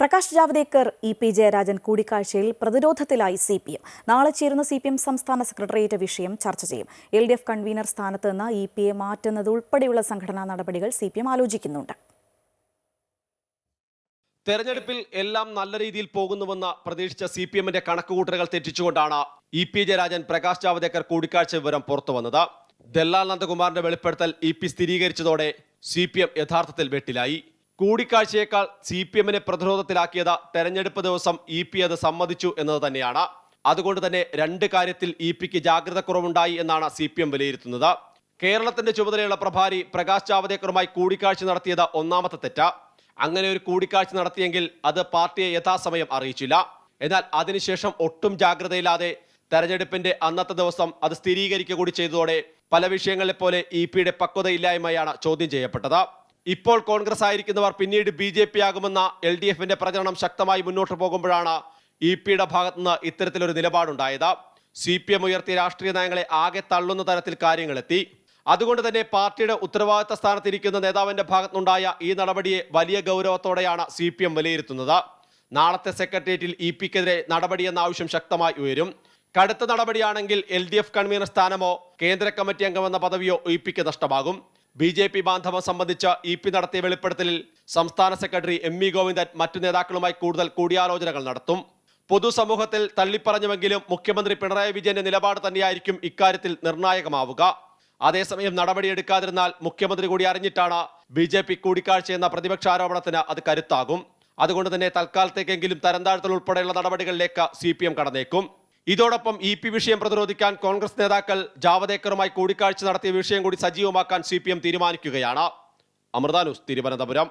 Prakash Javadekar E P Jayarajan കൂടിക്കാഴ്ചയിൽ പ്രതിരോധത്തിലായി C P M. നാളെ ചേരുന്ന സി പി എം സംസ്ഥാന സെക്രട്ടേറിയറ്റ് വിഷയം ചർച്ച ചെയ്യും. എൽ ഡി എഫ് കൺവീനർ സ്ഥാനത്ത് നിന്ന് ഇ പി എ മാറ്റുന്നത് ഉൾപ്പെടെയുള്ള സംഘടനാ നടപടികൾ സി പി എം ആലോചിക്കുന്നുണ്ട്. തെരഞ്ഞെടുപ്പിൽ എല്ലാം നല്ല രീതിയിൽ പോകുന്നുവെന്ന് പ്രതീക്ഷിച്ച സി പി എമ്മിന്റെ കണക്കുകൂട്ടലുകൾ തെറ്റിച്ചുകൊണ്ടാണ് ഇ പി ജയരാജൻ പ്രകാശ് ജാവദേക്കർ കൂടിക്കാഴ്ച വിവരം പുറത്തു വന്നത്. ദല്ലാൽ നന്ദകുമാറിന്റെ വെളിപ്പെടുത്തൽ ഇ പി സ്ഥിരീകരിച്ചതോടെ സി പി എം യഥാർത്ഥത്തിൽ വെട്ടിലായി. കൂടിക്കാഴ്ചയേക്കാൾ സി പി എമ്മിനെ പ്രതിരോധത്തിലാക്കിയത് തെരഞ്ഞെടുപ്പ് ദിവസം ഇ പി അത് സമ്മതിച്ചു എന്നത് തന്നെയാണ്. അതുകൊണ്ട് തന്നെ രണ്ട് കാര്യത്തിൽ ഇ പിക്ക് ജാഗ്രത കുറവുണ്ടായി എന്നാണ് സി പി എം വിലയിരുത്തുന്നത്. കേരളത്തിന്റെ ചുമതലയുള്ള പ്രഭാരി പ്രകാശ് ജാവദേക്കറുമായി കൂടിക്കാഴ്ച നടത്തിയത് ഒന്നാമത്തെ തെറ്റ. അങ്ങനെ ഒരു കൂടിക്കാഴ്ച നടത്തിയെങ്കിൽ അത് പാർട്ടിയെ യഥാസമയം അറിയിച്ചില്ല. എന്നാൽ അതിനുശേഷം ഒട്ടും ജാഗ്രതയില്ലാതെ തെരഞ്ഞെടുപ്പിന്റെ അന്നത്തെ ദിവസം അത് സ്ഥിരീകരിക്കുക കൂടി ചെയ്തതോടെ പല വിഷയങ്ങളെ പോലെ ഇ പിയുടെ പക്വതയില്ലായ്മയാണ് ചോദ്യം ചെയ്യപ്പെട്ടത്. ഇപ്പോൾ കോൺഗ്രസ് ആയിരിക്കുന്നവർ പിന്നീട് ബി ജെ പി ആകുമെന്ന എൽ ഡി എഫിന്റെ പ്രചരണം ശക്തമായി മുന്നോട്ട് പോകുമ്പോഴാണ് ഇ പിയുടെ ഭാഗത്തുനിന്ന് ഇത്തരത്തിലൊരു നിലപാടുണ്ടായത്. സി പി എം ഉയർത്തിയ രാഷ്ട്രീയ നയങ്ങളെ ആകെ തള്ളുന്ന തരത്തിൽ കാര്യങ്ങളെത്തി. അതുകൊണ്ട് തന്നെ പാർട്ടിയുടെ ഉത്തരവാദിത്ത സ്ഥാനത്തിരിക്കുന്ന നേതാവിന്റെ ഭാഗത്തുനിന്നുണ്ടായ ഈ നടപടിയെ വലിയ ഗൗരവത്തോടെയാണ് സി പി എം വിലയിരുത്തുന്നത്. നാളത്തെ സെക്രട്ടേറിയറ്റിൽ ഇ പിക്കെതിരെ നടപടിയെന്ന ആവശ്യം ശക്തമായി ഉയരും. കടുത്ത നടപടിയാണെങ്കിൽ എൽ ഡി എഫ് കൺവീനർ സ്ഥാനമോ കേന്ദ്ര കമ്മിറ്റി അംഗമെന്ന പദവിയോ ഇ പിക്ക് നഷ്ടമാകും. ബി ജെ പി ബാന്ധവം സംബന്ധിച്ച് ഇ പി നടത്തിയ വെളിപ്പെടുത്തലിൽ സംസ്ഥാന സെക്രട്ടറി എം വി ഗോവിന്ദൻ മറ്റു നേതാക്കളുമായി കൂടുതൽ കൂടിയാലോചനകൾ നടത്തും. പൊതുസമൂഹത്തിൽ തള്ളിപ്പറഞ്ഞുവെങ്കിലും മുഖ്യമന്ത്രി പിണറായി വിജയന്റെ നിലപാട് തന്നെയായിരിക്കും ഇക്കാര്യത്തിൽ നിർണായകമാവുക. അതേസമയം നടപടിയെടുക്കാതിരുന്നാൽ മുഖ്യമന്ത്രി കൂടി അറിഞ്ഞിട്ടാണ് ബി ജെ പി പ്രതിപക്ഷ ആരോപണത്തിന് അത് കരുത്താകും. അതുകൊണ്ട് തന്നെ തൽക്കാലത്തേക്കെങ്കിലും തരംതാഴ്ത്തൽ ഉൾപ്പെടെയുള്ള നടപടികളിലേക്ക് സി പി എം കടന്നേക്കും. ഇതോടൊപ്പം ഇ പി വിഷയം പ്രതിരോധിക്കാൻ കോൺഗ്രസ് നേതാക്കൾ ജാവദേക്കറുമായി കൂടിക്കാഴ്ച നടത്തിയ വിഷയം കൂടി സജീവമാക്കാൻ സി തീരുമാനിക്കുകയാണ്. അമൃത ന്യൂസ് തിരുവനന്തപുരം.